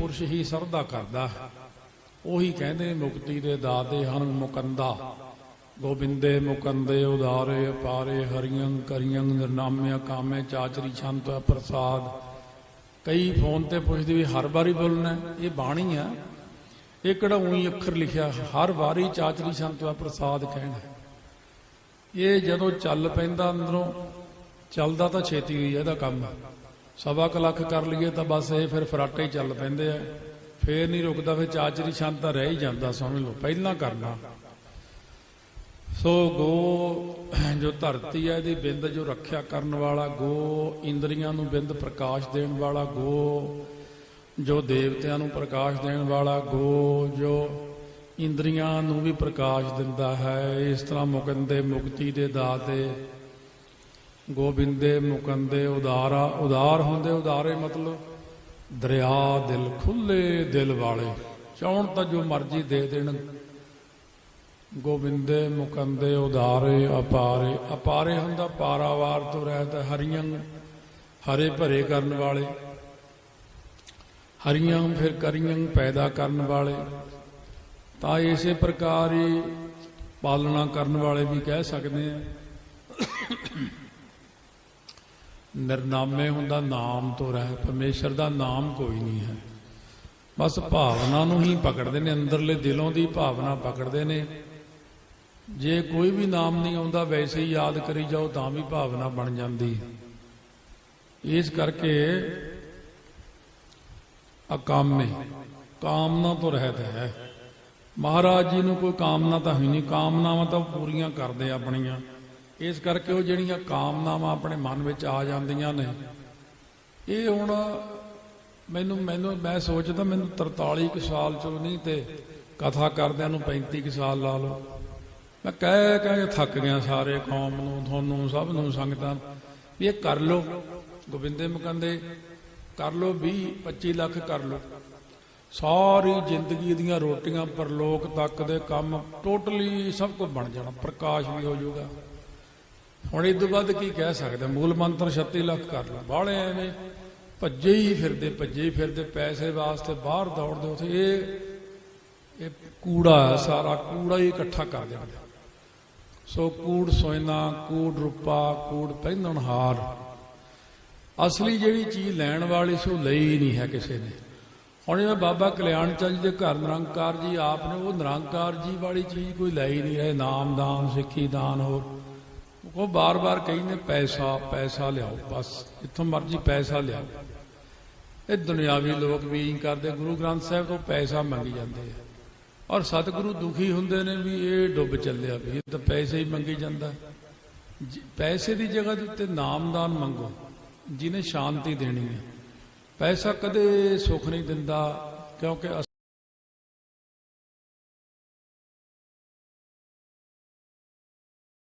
ਪੁਰਸ਼ ਹੀ ਸਰਦਾ ਕਰਦਾ। ਹੈ ਉਹੀ ਕਹਿੰਦੇ ਮੁਕਤੀ ਦੇ ਦਾਤੇ ਹਨ ਮੁਕੰਦਾ। ਗੋਬਿੰਦੇ ਮੁਕੰਦੇ ਉਦਾਰੇ ਅਪਾਰੇ ਹਰੀਆਂ ਕਰੀਆਂ ਨਿਰਨਾਮਿਆ ਕਾਮੇ ਚਾਚਰੀ ਛੰਤ ਪ੍ਰਸਾਦ। ਕਈ ਫੋਨ ਤੇ ਪੁੱਛਦੇ ਵੀ ਹਰ ਵਾਰੀ ਬੋਲਣਾ, ਇਹ ਬਾਣੀ ਆ। ਇਹ ਕਿਹੜਾ ਉਹੀ ਅੱਖਰ ਲਿਖਿਆ? ਹਰ ਵਾਰੀ ਚਾਚਰੀ ਛੰਤ ਪ੍ਰਸਾਦ ਕਹਿਣਾ। ਇਹ ਜਦੋਂ ਚੱਲ ਪੈਂਦਾ ਅੰਦਰੋਂ, ਚੱਲਦਾ ਤਾਂ ਛੇਤੀ ਹੋਈ ਇਹਦਾ ਕੰਮ। ਸਵਾ ਕੁ ਲੱਖ ਕਰ ਲਈਏ ਤਾਂ ਬਸ ਇਹ ਫਿਰ ਫਰਾਟੇ ਹੀ ਚੱਲ ਪੈਂਦੇ ਆ। ਫੇਰ ਨਹੀਂ ਰੁਕਦਾ, ਫਿਰ ਚਾਚਰੀ ਛੰਤ ਤਾਂ ਰਹਿ ਹੀ ਜਾਂਦਾ ਸਮਝ ਲਓ, ਪਹਿਲਾਂ ਕਰਨਾ। ਸੋ ਗੋ ਜੋ ਧਰਤੀ ਹੈ ਇਹਦੀ ਬਿੰਦ ਜੋ ਰੱਖਿਆ ਕਰਨ ਵਾਲਾ, ਗੋ ਇੰਦਰੀਆਂ ਨੂੰ ਬਿੰਦ ਪ੍ਰਕਾਸ਼ ਦੇਣ ਵਾਲਾ, ਗੋ ਜੋ ਦੇਵਤਿਆਂ ਨੂੰ ਪ੍ਰਕਾਸ਼ ਦੇਣ ਵਾਲਾ, ਗੋ ਜੋ ਇੰਦਰੀਆਂ ਨੂੰ ਵੀ ਪ੍ਰਕਾਸ਼ ਦਿੰਦਾ ਹੈ, ਇਸ ਤਰ੍ਹਾਂ ਮੁਕੰਦੇ ਮੁਕਤੀ ਦੇ ਦਾਤੇ ਗੋਬਿੰਦੇ ਮੁਕੰਦੇ ਉਦਾਰਾ, ਉਦਾਰ ਹੁੰਦੇ ਉਦਾਰੇ ਮਤਲਬ, ਦਰਿਆ ਦਿਲ ਖੁੱਲੇ ਦਿਲ ਵਾਲੇ। ਚਾਹਣ ਤਾਂ ਜੋ ਮਰਜ਼ੀ ਦੇ ਦੇਣ। ਗੋਬਿੰਦੇ ਮੁਕੰਦੇ ਉਦਾਰੇ ਅਪਾਰੇ। ਅਪਾਰੇ ਹੁੰਦਾ ਪਾਰਾਵਾਰ ਤੋਂ ਰਹਿਤ ਹਰੀਆਂ, ਹਰੇ ਭਰੇ ਕਰਨ ਵਾਲੇ। ਹਰੀਆਂ ਫਿਰ ਕਰੀਆਂ ਪੈਦਾ ਕਰਨ ਵਾਲੇ। ਤਾਂ ਇਸੇ ਪ੍ਰਕਾਰ ਹੀ ਪਾਲਣਾ ਕਰਨ ਵਾਲੇ ਵੀ ਕਹਿ ਸਕਦੇ ਆ। ਨਿਰਨਾਮੇ ਹੁੰਦਾ, ਨਾਮ ਤੋਂ ਰਹਿ, ਪਰਮੇਸ਼ਰ ਦਾ ਨਾਮ ਕੋਈ ਨਹੀਂ ਹੈ। ਬਸ ਭਾਵਨਾ ਨੂੰ ਹੀ ਪਕੜਦੇ ਨੇ, ਅੰਦਰਲੇ ਦਿਲੋਂ ਦੀ ਭਾਵਨਾ ਪਕੜਦੇ ਨੇ। ਜੇ ਕੋਈ ਵੀ ਨਾਮ ਨਹੀਂ ਆਉਂਦਾ, ਵੈਸੇ ਹੀ ਯਾਦ ਕਰੀ ਜਾਓ, ਤਾਂ ਵੀ ਭਾਵਨਾ ਬਣ ਜਾਂਦੀ ਇਸ ਕਰਕੇ ਅਕਾਮੇ, ਕਾਮਨਾ ਤੋਂ ਰਹਿਤ ਹੈ। ਮਹਾਰਾਜ ਜੀ ਨੂੰ ਕੋਈ ਕਾਮਨਾ ਤਾਂ ਹੈ ਨਹੀਂ, ਕਾਮਨਾਵਾਂ ਤਾਂ ਪੂਰੀਆਂ ਕਰਦੇ ਆਪਣੀਆਂ। ਇਸ ਕਰਕੇ ਉਹ ਜਿਹੜੀਆਂ ਕਾਮਨਾਵਾਂ ਆਪਣੇ ਮਨ ਵਿੱਚ ਆ ਜਾਂਦੀਆਂ ਨੇ, ਇਹ ਹੁਣ ਮੈਨੂੰ ਮੈਨੂੰ, ਮੈਂ ਸੋਚਦਾ ਮੈਨੂੰ 43 ਕੁ ਸਾਲ ਚੋਂ ਨਹੀਂ ਤੇ ਕਥਾ ਕਰਦਿਆਂ ਨੂੰ 35 ਕੁ ਸਾਲ ਲਾ ਲਓ। ਮੈਂ ਕਹਿ ਕਹਿ ਕੇ ਥੱਕ ਗਿਆ ਸਾਰੇ ਕੌਮ ਨੂੰ, ਤੁਹਾਨੂੰ, ਸਭ ਨੂੰ, ਸੰਗਤਾਂ ਵੀ ਇਹ ਕਰ ਲਓ। ਗੋਬਿੰਦੇ ਮੁਕੰਦੇ ਕਰ ਲਓ 20 25 ਲੱਖ ਕਰ ਲਓ। ਸਾਰੀ ਜ਼ਿੰਦਗੀ ਦੀਆਂ ਰੋਟੀਆਂ ਪਰਲੋਕ ਤੱਕ ਦੇ ਕੰਮ ਟੋਟਲੀ ਸਭ ਕੁਝ ਬਣ ਜਾਣਾ, ਪ੍ਰਕਾਸ਼ ਵੀ ਹੋ ਜਾਊਗਾ। ਹੁਣ ਇਹ ਤੋਂ ਵੱਧ ਕੀ ਕਹਿ ਸਕਦੇ? ਮੂਲ ਮੰਤਰ 36 ਲੱਖ ਕਰ ਲਓ ਬਾਹਲੇ ਐਵੇਂ ਭੱਜੇ ਹੀ ਫਿਰਦੇ, ਭੱਜੇ ਹੀ ਫਿਰਦੇ, ਪੈਸੇ ਵਾਸਤੇ ਬਾਹਰ ਦੌੜਦੇ ਉਥੇ। ਇਹ ਇਹ ਕੂੜਾ ਹੈ ਸਾਰਾ, ਕੂੜਾ ਹੀ ਇਕੱਠਾ ਕਰ ਦਿੰਦੇ। ਸੋ ਕੂੜ ਸੋਇਨਾ, ਕੂੜ ਰੁਪਾ, ਕੂੜ ਪਹਿਨਣ ਹਾਰ। ਅਸਲੀ ਜਿਹੜੀ ਚੀਜ਼ ਲੈਣ ਵਾਲੀ ਸੀ, ਉਹ ਲਈ ਨਹੀਂ ਹੈ ਕਿਸੇ ਨੇ। ਹੁਣ ਜਿਵੇਂ ਬਾਬਾ ਕਲਿਆਣ ਚੰਦ ਜੀ ਦੇ ਘਰ ਨਿਰੰਕਾਰ ਜੀ, ਆਪ ਨੇ ਉਹ ਨਿਰੰਕਾਰ ਜੀ ਵਾਲੀ ਚੀਜ਼ ਕੋਈ ਲੈ ਹੀ ਨਹੀਂ। ਰਹੇ ਨਾਮ ਦਾਨ ਸਿੱਖੀ ਦਾਨ ਹੋਰ ਉਹ ਬਾਰ-ਬਾਰ ਕਹਿੰਦੇ ਪੈਸਾ ਪੈਸਾ ਲਿਆਓ, ਬਸ, ਜਿੱਥੋਂ ਮਰਜ਼ੀ ਪੈਸਾ ਲਿਆਓ। ਇਹ ਦੁਨਿਆਵੀ ਲੋਕ ਵੀ ਇੰਜ ਕਰਦੇ, ਗੁਰੂ ਗ੍ਰੰਥ ਸਾਹਿਬ ਤੋਂ ਪੈਸਾ ਮੰਗੀ ਜਾਂਦੇ ਆ। ਔਰ ਸਤਿਗੁਰੂ ਦੁਖੀ ਹੁੰਦੇ ਨੇ ਵੀ ਇਹ ਡੁੱਬ ਚੱਲਿਆ ਵੀ, ਇਹ ਤਾਂ ਪੈਸੇ ਹੀ ਮੰਗੀ ਜਾਂਦਾ। ਪੈਸੇ ਦੀ ਜਗ੍ਹਾ ਦੇ ਉੱਤੇ ਨਾਮਦਾਨ ਮੰਗੋ, ਜਿਹਨੇ ਸ਼ਾਂਤੀ ਦੇਣੀ ਹੈ ਪੈਸਾ ਕਦੇ ਸੁੱਖ ਨਹੀਂ ਦਿੰਦਾ, ਕਿਉਂਕਿ